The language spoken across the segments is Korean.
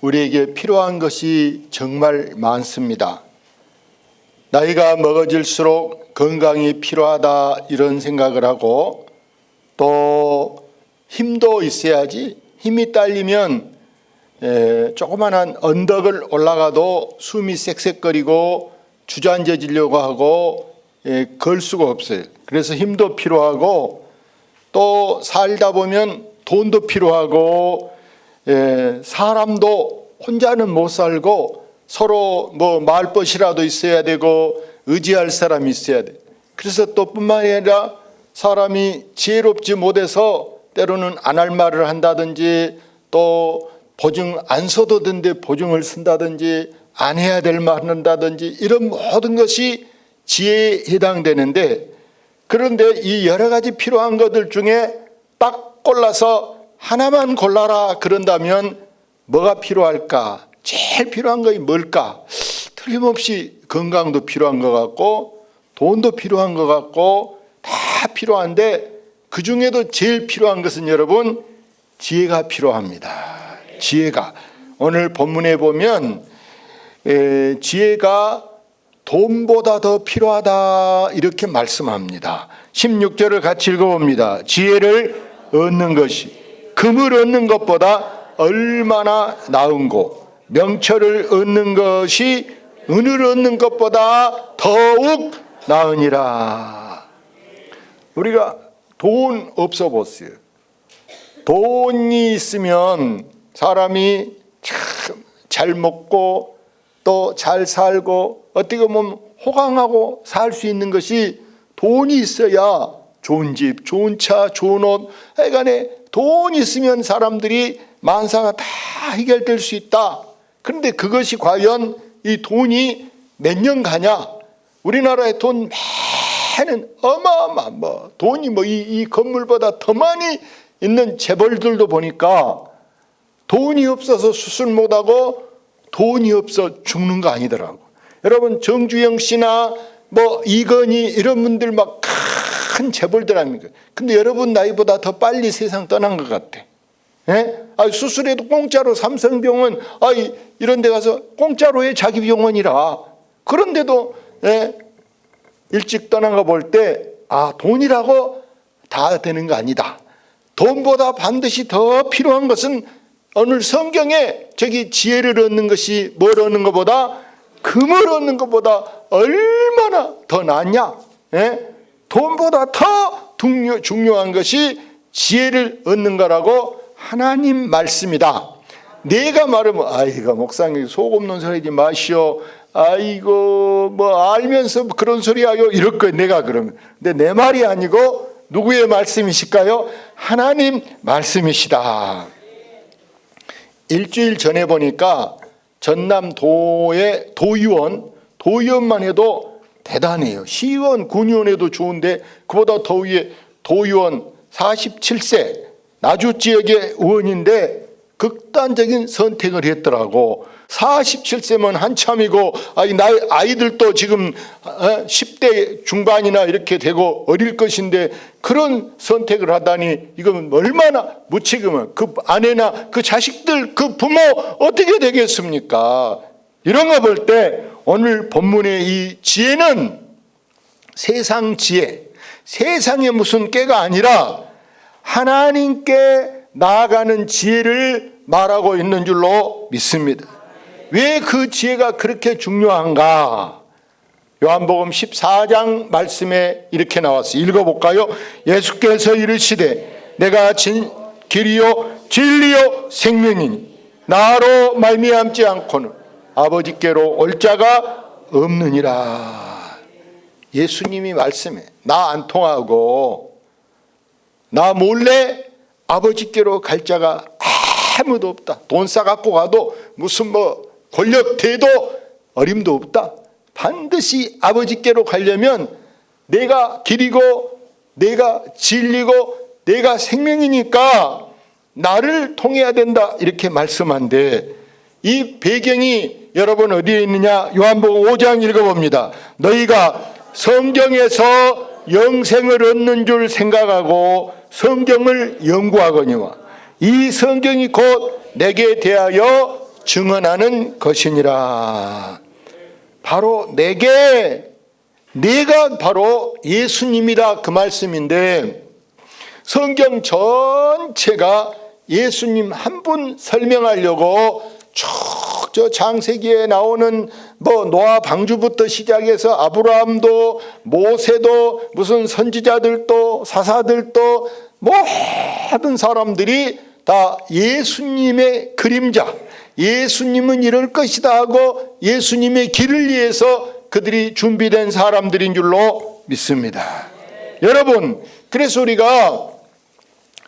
우리에게 필요한 것이 정말 많습니다. 나이가 먹어질수록 건강이 필요하다 이런 생각을 하고 또 힘도 있어야지 힘이 딸리면 에, 조그만한 언덕을 올라가도 숨이 쌕쌕거리고 주저앉아지려고 하고 에, 걸 수가 없어요. 그래서 힘도 필요하고 또 살다 보면 돈도 필요하고 에, 사람도 혼자는 못 살고 서로 뭐 말벗이라도 있어야 되고 의지할 사람이 있어야 돼. 그래서 또 뿐만 아니라 사람이 지혜롭지 못해서 때로는 안 할 말을 한다든지 또 보증 안 써도 된데 보증을 쓴다든지 안 해야 될 말을 한다든지 이런 모든 것이 지혜에 해당되는데 그런데 이 여러 가지 필요한 것들 중에 딱 골라서 하나만 골라라 그런다면 뭐가 필요할까? 제일 필요한 것이 뭘까? 틀림없이 건강도 필요한 것 같고 돈도 필요한 것 같고 다 필요한데 그 중에도 제일 필요한 것은 여러분 지혜가 필요합니다. 지혜가 오늘 본문에 보면 에, 지혜가 돈보다 더 필요하다 이렇게 말씀합니다. 16절을 같이 읽어봅니다. 지혜를 얻는 것이 금을 얻는 것보다 얼마나 나은고 명철을 얻는 것이 은을 얻는 것보다 더욱 나으니라. 우리가 돈 없어 보세요. 돈이 있으면 사람이 참 잘 먹고 또 잘 살고 어떻게 보면 호강하고 살 수 있는 것이 돈이 있어야 좋은 집, 좋은 차, 좋은 옷, 하여간에 돈이 있으면 사람들이 만사가 다 해결될 수 있다. 그런데 그것이 과연 이 돈이 몇 년 가냐? 우리나라의 돈 많은 어마어마 뭐 돈이 뭐이 이 건물보다 더 많이 있는 재벌들도 보니까 돈이 없어서 수술 못하고 돈이 없어 죽는 거 아니더라고. 여러분 정주영 씨나 뭐 이건희 이런 분들 막 큰 재벌들 아닙니까? 근데 여러분 나이보다 더 빨리 세상 떠난 것 같아. 예? 아, 수술해도 공짜로 삼성병원 아, 이런 데 가서 공짜로 해 자기 병원이라. 그런데도 예? 일찍 떠난 거 볼 때 아, 돈이라고 다 되는 거 아니다. 돈보다 반드시 더 필요한 것은 오늘 성경에 저기 지혜를 얻는 것이 뭘 얻는 것보다 금을 얻는 것보다 얼마나 더 낫냐? 예? 돈보다 더 중요, 중요한 것이 지혜를 얻는 거라고 하나님 말씀이다. 내가 말하면 아이고 목사님 속 없는 소리 하지 마시오. 아이고 뭐 알면서 그런 소리 하요 이럴 거예요 내가 그러면. 근데 내 말이 아니고 누구의 말씀이실까요? 하나님 말씀이시다. 일주일 전에 보니까 전남도의 도의원, 도의원만 해도 대단해요. 시의원, 군의원에도 좋은데 그보다 더 위에 도의원 47세 나주 지역의 의원인데 극단적인 선택을 했더라고. 47세면 한참이고 아이 나이 아이들도 지금 10대 중반이나 이렇게 되고 어릴 것인데 그런 선택을 하다니 이건 얼마나 무책임한 그 아내나 그 자식들 그 부모 어떻게 되겠습니까? 이런 거 볼 때 오늘 본문의 이 지혜는 세상 지혜, 세상의 무슨 깨가 아니라 하나님께 나아가는 지혜를 말하고 있는 줄로 믿습니다. 왜 그 지혜가 그렇게 중요한가? 요한복음 14장 말씀에 이렇게 나왔어요. 읽어볼까요? 예수께서 이르시되 내가 진, 길이요 진리요 생명이니 나로 말미암지 않고는 아버지께로 올 자가 없느니라. 예수님이 말씀해. 나 안 통하고 나 몰래 아버지께로 갈 자가 아무도 없다. 돈 싸갖고 가도 무슨 뭐 권력 대도 어림도 없다. 반드시 아버지께로 가려면 내가 길이고 내가 진리고 내가 생명이니까 나를 통해야 된다. 이렇게 말씀한데 이 배경이 여러분 어디에 있느냐? 요한복음 5장 읽어봅니다. 너희가 성경에서 영생을 얻는 줄 생각하고 성경을 연구하거니와 이 성경이 곧 내게 대하여 증언하는 것이니라. 바로 내게 내가 바로 예수님이다 그 말씀인데 성경 전체가 예수님 한 분 설명하려고 쭉 저 장세기에 나오는 뭐 노아 방주부터 시작해서 아브라함도 모세도 무슨 선지자들도 사사들도 모든 사람들이 다 예수님의 그림자 예수님은 이럴 것이다 하고 예수님의 길을 위해서 그들이 준비된 사람들인 줄로 믿습니다. 여러분, 그래서 우리가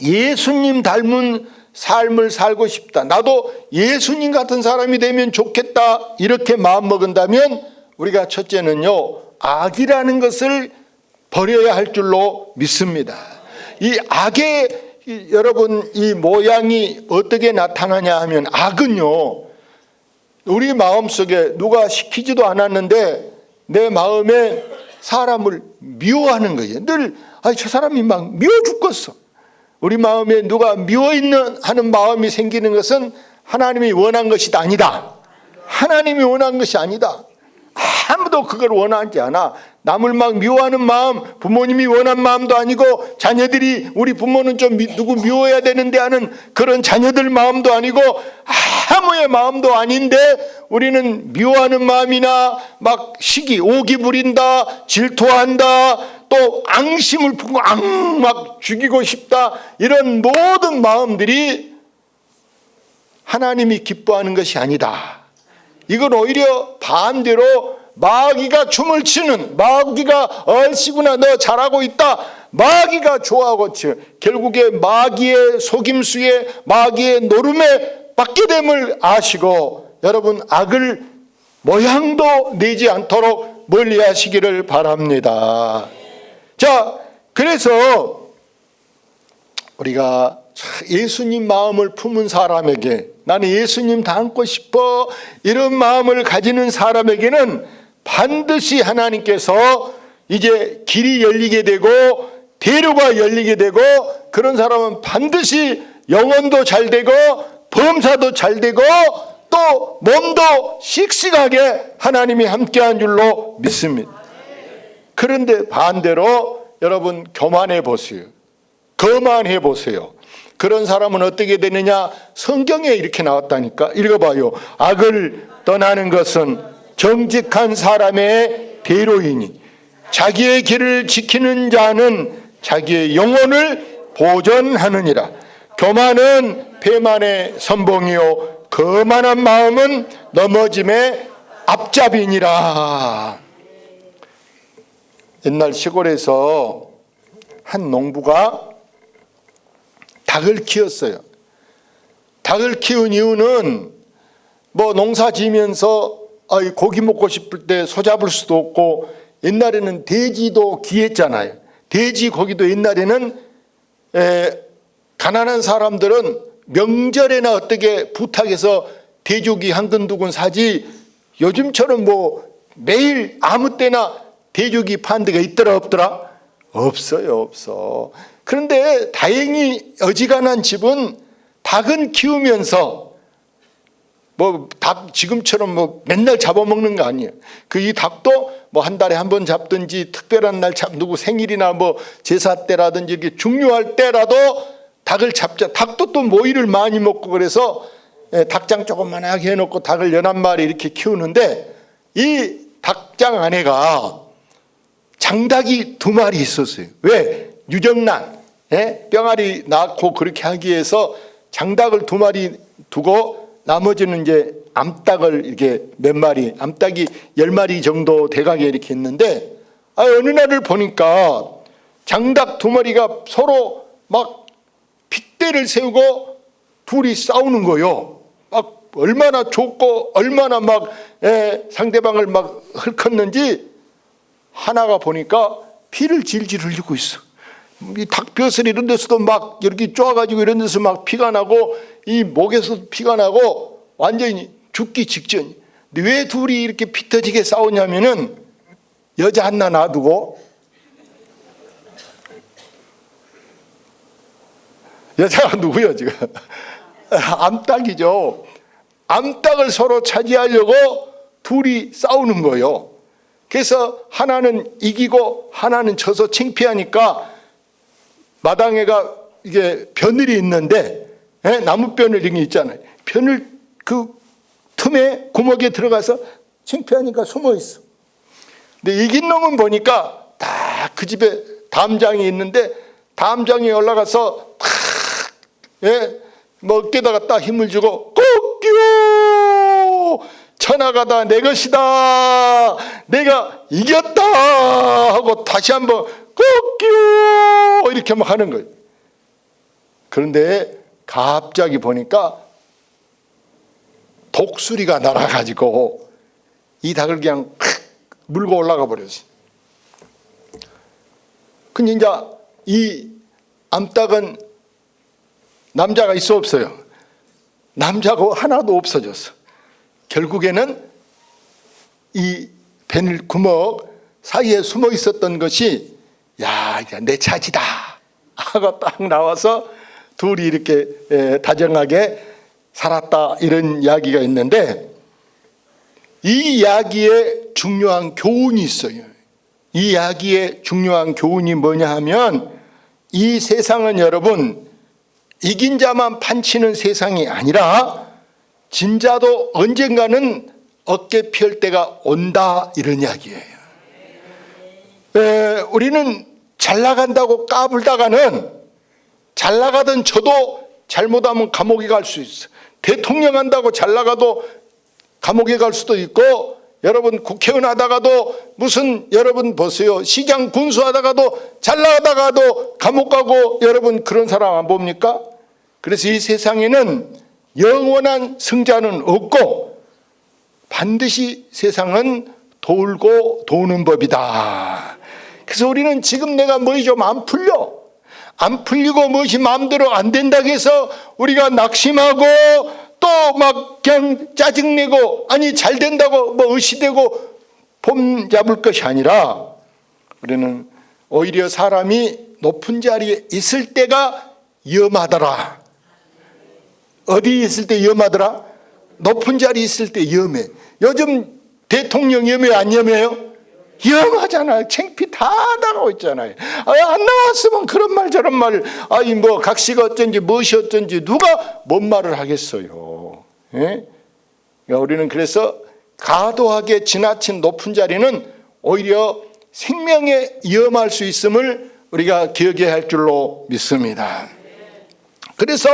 예수님 닮은 삶을 살고 싶다. 나도 예수님 같은 사람이 되면 좋겠다. 이렇게 마음 먹은다면 우리가 첫째는요, 악이라는 것을 버려야 할 줄로 믿습니다. 이 악의 이 여러분 이 모양이 어떻게 나타나냐 하면 악은요. 우리 마음 속에 누가 시키지도 않았는데 내 마음에 사람을 미워하는 거예요. 늘 아, 저 사람이 막 미워 죽겠어. 우리 마음에 누가 미워 있는 하는 마음이 생기는 것은 하나님이 원한 것이 아니다. 하나님이 원한 것이 아니다. 아무도 그걸 원하지 않아. 남을 막 미워하는 마음, 부모님이 원한 마음도 아니고 자녀들이 우리 부모는 좀 미- 누구 미워해야 되는데 하는 그런 자녀들 마음도 아니고 아무의 마음도 아닌데 우리는 미워하는 마음이나 막 시기, 오기 부린다, 질투한다, 또 앙심을 품고 앙 막 죽이고 싶다 이런 모든 마음들이 하나님이 기뻐하는 것이 아니다. 이건 오히려 반대로 마귀가 춤을 추는 마귀가 얼씨구나 너 잘하고 있다. 마귀가 좋아하고 치 결국에 마귀의 속임수에 마귀의 노름에 받게 됨을 아시고 여러분 악을 모양도 내지 않도록 멀리 하시기를 바랍니다. 자 그래서 우리가 참 예수님 마음을 품은 사람에게 나는 예수님 닮고 싶어 이런 마음을 가지는 사람에게는 반드시 하나님께서 이제 길이 열리게 되고 대로가 열리게 되고 그런 사람은 반드시 영혼도 잘 되고 범사도 잘 되고 또 몸도 씩씩하게 하나님이 함께한 줄로 믿습니다. 그런데 반대로 여러분 교만해 보세요. 거만해 보세요. 그런 사람은 어떻게 되느냐? 성경에 이렇게 나왔다니까. 읽어봐요. 악을 떠나는 것은 정직한 사람의 대로이니 자기의 길을 지키는 자는 자기의 영혼을 보존하느니라. 교만은 배만의 선봉이요 거만한 마음은 넘어짐의 앞잡이니라. 옛날 시골에서 한 농부가 닭을 키웠어요. 닭을 키운 이유는 뭐 농사 지면서 고기 먹고 싶을 때 소 잡을 수도 없고 옛날에는 돼지도 귀했잖아요. 돼지 고기도 옛날에는 에, 가난한 사람들은 명절에나 어떻게 부탁해서 돼지고기 한 근 두 근 사지 요즘처럼 뭐 매일 아무 때나 돼지고기 판 데가 있더라 없더라? 없어요 없어. 그런데 다행히 어지간한 집은 닭은 키우면서 뭐 닭 지금처럼 뭐 맨날 잡아먹는 거 아니에요. 그 이 닭도 뭐 한 달에 한 번 잡든지 특별한 날 잡, 누구 생일이나 뭐 제사 때라든지 이렇게 중요할 때라도 닭을 잡자. 닭도 또 모이를 많이 먹고 그래서 예, 닭장 조그만하게 해놓고 닭을 열한 마리 이렇게 키우는데 이 닭장 안에가 장닭이 두 마리 있었어요. 왜? 유정란, 예? 병아리 낳고 그렇게 하기 위해서 장닭을 두 마리 두고 나머지는 이제 암탉을 이렇게 몇 마리, 암탉이 열 마리 정도 돼가게 이렇게 했는데 아, 어느 날을 보니까 장닭 두 마리가 서로 막 핏대를 세우고 둘이 싸우는 거요. 막 얼마나 좋고 얼마나 막 예, 상대방을 막 헐컸는지 하나가 보니까 피를 질질 흘리고 있어. 이 닭뼈슬 이런 데서도 막 이렇게 쪼아가지고 이런 데서 막 피가 나고 이 목에서 피가 나고 완전히 죽기 직전. 왜 둘이 이렇게 피 터지게 싸우냐면은 여자 하나 놔두고 여자가 누구요 지금? 암탉이죠. 암탉을 서로 차지하려고 둘이 싸우는 거예요. 그래서 하나는 이기고 하나는 져서 창피하니까 마당에가 이게 바늘이 있는데 예? 나무 바늘 이런 게 있잖아요. 바늘 그 틈에 구멍에 들어가서 창피하니까 숨어 있어. 근데 이긴 놈은 보니까 다 그 집에 담장이 있는데 담장에 올라가서 탁 예, 뭐 어깨다가 딱 힘을 주고 꼭끼오 천하가다 내 것이다 내가 이겼다 하고 다시 한번 꼭끼오 이렇게 막 하는 거예요. 그런데 갑자기 보니까 독수리가 날아가지고 이 닭을 그냥 콱 물고 올라가 버렸어요. 근데 이제 이 암탉은 남자가 있어 없어요. 남자가 하나도 없어졌어. 결국에는 이 베늘 구멍 사이에 숨어 있었던 것이 야, 이제 내 차지다 하고 딱 나와서 둘이 이렇게 에, 다정하게 살았다 이런 이야기가 있는데 이 이야기에 중요한 교훈이 있어요. 이 이야기의 중요한 교훈이 뭐냐 하면 이 세상은 여러분 이긴 자만 판치는 세상이 아니라 진자도 언젠가는 어깨 펼 때가 온다 이런 이야기예요. 에, 우리는 잘 나간다고 까불다가는 잘 나가던 저도 잘못하면 감옥에 갈 수 있어. 대통령 한다고 잘 나가도 감옥에 갈 수도 있고 여러분 국회의원 하다가도 무슨 여러분 보세요 시장 군수 하다가도 잘 나가다가도 감옥 가고 여러분 그런 사람 안 봅니까? 그래서 이 세상에는 영원한 승자는 없고 반드시 세상은 돌고 도는 법이다. 그래서 우리는 지금 내가 뭐이 좀 안 풀려. 안 풀리고 무엇이 마음대로 안 된다고 해서 우리가 낙심하고 또 막 그냥 짜증내고 아니 잘 된다고 뭐 의시되고 폼 잡을 것이 아니라 우리는 오히려 사람이 높은 자리에 있을 때가 위험하더라. 어디 있을 때 위험하더라? 높은 자리에 있을 때 위험해. 요즘 대통령 위험해 안 위험해요? 위험하잖아요. 창피 다 나가고 있잖아요. 아, 안 나왔으면 그런 말 저런 말, 아니 뭐 각시가 어쩐지 무엇이 어쩐지 누가 뭔 말을 하겠어요. 예? 그러니까 우리는 그래서 과도하게 지나친 높은 자리는 오히려 생명에 위험할 수 있음을 우리가 기억해야 할 줄로 믿습니다. 그래서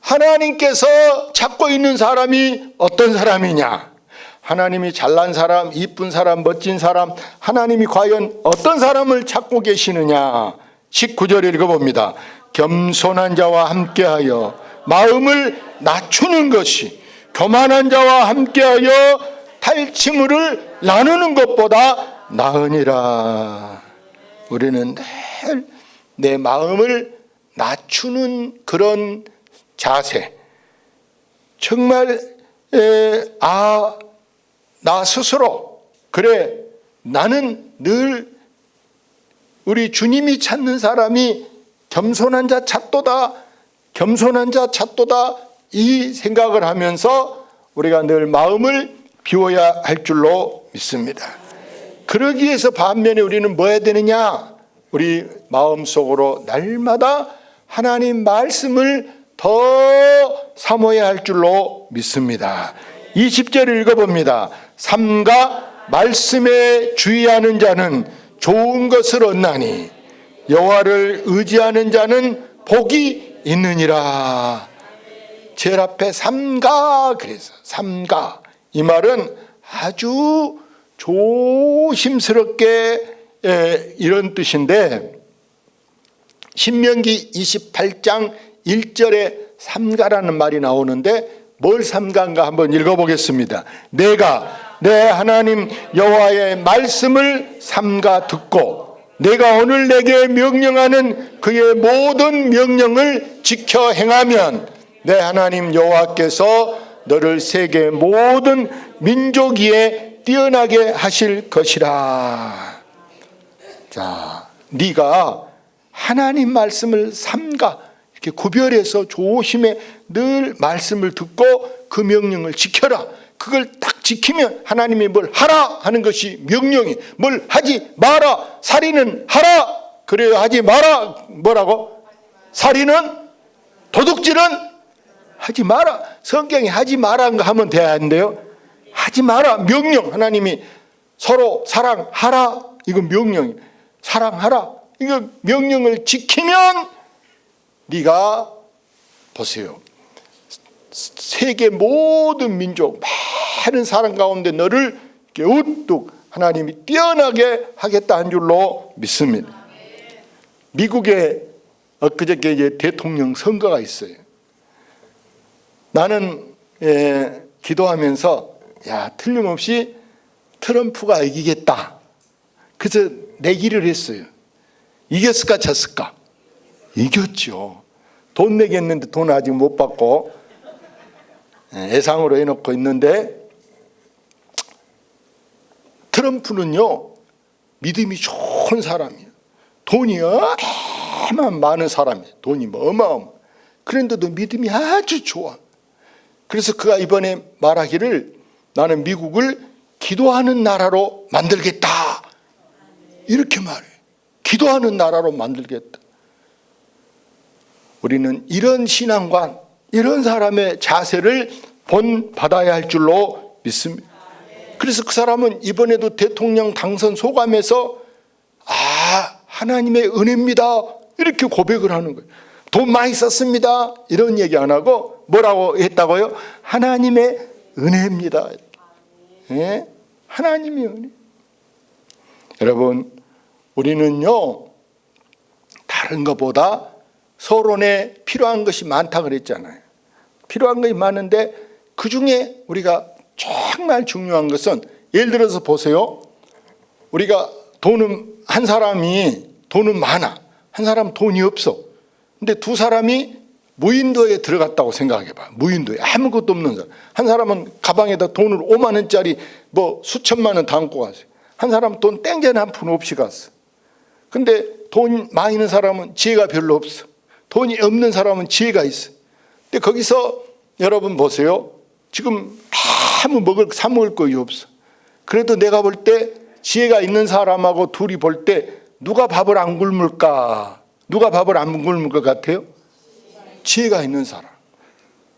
하나님께서 찾고 있는 사람이 어떤 사람이냐? 하나님이 잘난 사람, 이쁜 사람, 멋진 사람, 하나님이 과연 어떤 사람을 찾고 계시느냐? 19절 읽어봅니다. 겸손한 자와 함께하여 마음을 낮추는 것이 교만한 자와 함께하여 탈취물을 나누는 것보다 나으니라. 우리는 늘 내 마음을 낮추는 그런 자세. 정말 에, 아, 나 스스로 그래 나는 늘 우리 주님이 찾는 사람이 겸손한 자 찾도다 겸손한 자 찾도다 이 생각을 하면서 우리가 늘 마음을 비워야 할 줄로 믿습니다. 그러기 위해서 반면에 우리는 뭐 해야 되느냐? 우리 마음속으로 날마다 하나님 말씀을 더 사모해야 할 줄로 믿습니다. 20절 읽어봅니다. 삼가 말씀에 주의하는 자는 좋은 것을 얻나니 여호와를 의지하는 자는 복이 있느니라. 제일 앞에 삼가 그래서 삼가 이 말은 아주 조심스럽게 예, 이런 뜻인데 신명기 28장 1절에 삼가라는 말이 나오는데 뭘 삼가인가 한번 읽어보겠습니다. 내가 내 하나님 여호와의 말씀을 삼가 듣고 내가 오늘 내게 명령하는 그의 모든 명령을 지켜 행하면 내 하나님 여호와께서 너를 세계 모든 민족 위에 뛰어나게 하실 것이라. 자, 네가 하나님 말씀을 삼가 이렇게 구별해서 조심해 늘 말씀을 듣고 그 명령을 지켜라. 그걸 딱 지키면 하나님이 뭘 하라 하는 것이 명령이 뭘 하지 마라 살인은 하라 그래요 하지 마라 뭐라고? 살인은 도둑질은 하지 마라. 성경에 하지 마라 하면 돼야 하는데요. 하지 마라. 명령. 하나님이 서로 사랑하라. 이거 명령 사랑하라. 이거 명령을 지키면 네가 보세요. 세계 모든 민족 많은 사람 가운데 너를 이렇게 우뚝 하나님이 뛰어나게 하겠다 한 줄로 믿습니다. 미국에 엊그저께 이제 대통령 선거가 있어요. 나는 예, 기도하면서 야 틀림없이 트럼프가 이기겠다. 그래서 내기를 했어요. 이겼을까 졌을까? 이겼죠. 돈 내겠는데 돈 아직 못 받고 예, 예상으로 해놓고 있는데 트럼프는요 믿음이 좋은 사람이에요. 돈이 얼마나 많은 사람이에요. 돈이 뭐 어마어마. 그런데도 믿음이 아주 좋아. 그래서 그가 이번에 말하기를 나는 미국을 기도하는 나라로 만들겠다. 이렇게 말해. 기도하는 나라로 만들겠다. 우리는 이런 신앙관, 이런 사람의 자세를 본 받아야 할 줄로 믿습니다. 그래서 그 사람은 이번에도 대통령 당선 소감에서 아 하나님의 은혜입니다 이렇게 고백을 하는 거예요. 돈 많이 썼습니다 이런 얘기 안 하고 뭐라고 했다고요? 하나님의 은혜입니다. 예? 하나님의 은혜. 여러분 우리는요 다른 것보다 서론에 필요한 것이 많다 그랬잖아요. 필요한 것이 많은데 그 중에 우리가 정말 중요한 것은 예를 들어서 보세요. 우리가 돈은 한 사람이 돈은 많아. 한 사람 돈이 없어. 근데 두 사람이 무인도에 들어갔다고 생각해 봐. 무인도에 아무것도 없는 사람. 한 사람은 가방에다 돈을 5만 원짜리 뭐 수천만 원 담고 갔어요. 한 사람은 돈 땡전 한 푼 없이 갔어. 근데 돈 많이 있는 사람은 지혜가 별로 없어. 돈이 없는 사람은 지혜가 있어. 근데 거기서 여러분 보세요. 지금 아무 먹을 사 먹을 것이 없어. 그래도 내가 볼 때 지혜가 있는 사람하고 둘이 볼 때 누가 밥을 안 굶을까? 누가 밥을 안 굶을 것 같아요? 지혜가 있는 사람.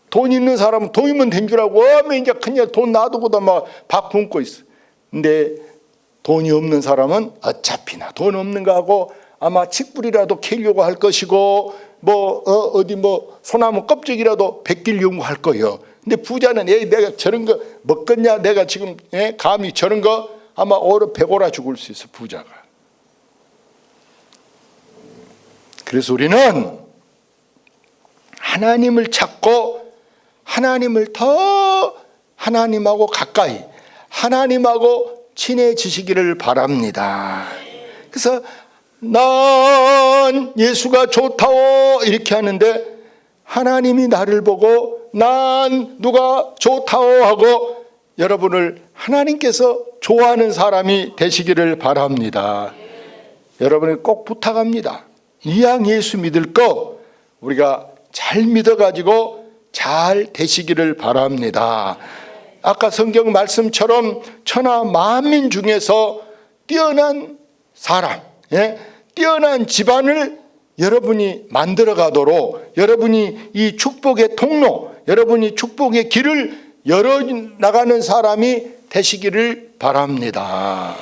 돈 있는 사람은 돈이면 된 줄 알고 어메 이제 그냥 돈 놔두고도 막밥 굶고 있어. 근데 돈이 없는 사람은 어차피 나 돈 없는 거 하고 아마 칡불이라도 캐려고 할 것이고 뭐 어, 디뭐 소나무 껍질이라도 벗기려고 할 거예요. 근데 부자는 에 내가 저런 거 먹겠냐? 내가 지금 예? 감히 저런 거 아마 오래 배고라 죽을 수 있어 부자가. 그래서 우리는 하나님을 찾고 하나님을 더 하나님하고 가까이 하나님하고 친해지시기를 바랍니다. 그래서 난 예수가 좋다오 이렇게 하는데 하나님이 나를 보고 난 누가 좋다오 하고 여러분을 하나님께서 좋아하는 사람이 되시기를 바랍니다. 여러분을 꼭 부탁합니다. 이왕 예수 믿을 거 우리가 잘 믿어가지고 잘 되시기를 바랍니다. 아까 성경 말씀처럼 천하 만민 중에서 뛰어난 사람, 예? 뛰어난 집안을 여러분이 만들어 가도록 여러분이 이 축복의 통로, 여러분이 축복의 길을 열어 나가는 사람이 되시기를 바랍니다.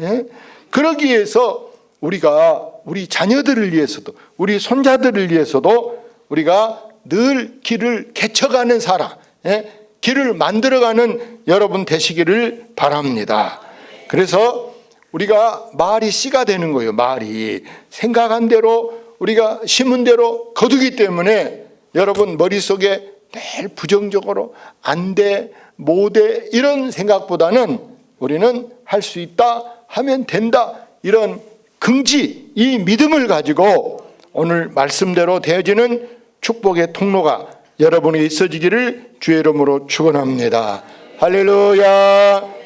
예? 그러기 위해서 우리가 우리 자녀들을 위해서도 우리 손자들을 위해서도 우리가 늘 길을 개척하는 사람, 예? 길을 만들어가는 여러분 되시기를 바랍니다. 그래서 우리가 말이 씨가 되는 거예요. 말이 생각한 대로 우리가 심은 대로 거두기 때문에 여러분 머릿속에 늘 부정적으로 안 돼, 못돼 이런 생각보다는 우리는 할 수 있다, 하면 된다 이런 긍지, 이 믿음을 가지고 오늘 말씀대로 되어지는 축복의 통로가 여러분이 있어지기를 주의 이름으로 축원합니다. 할렐루야.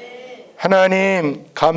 하나님 감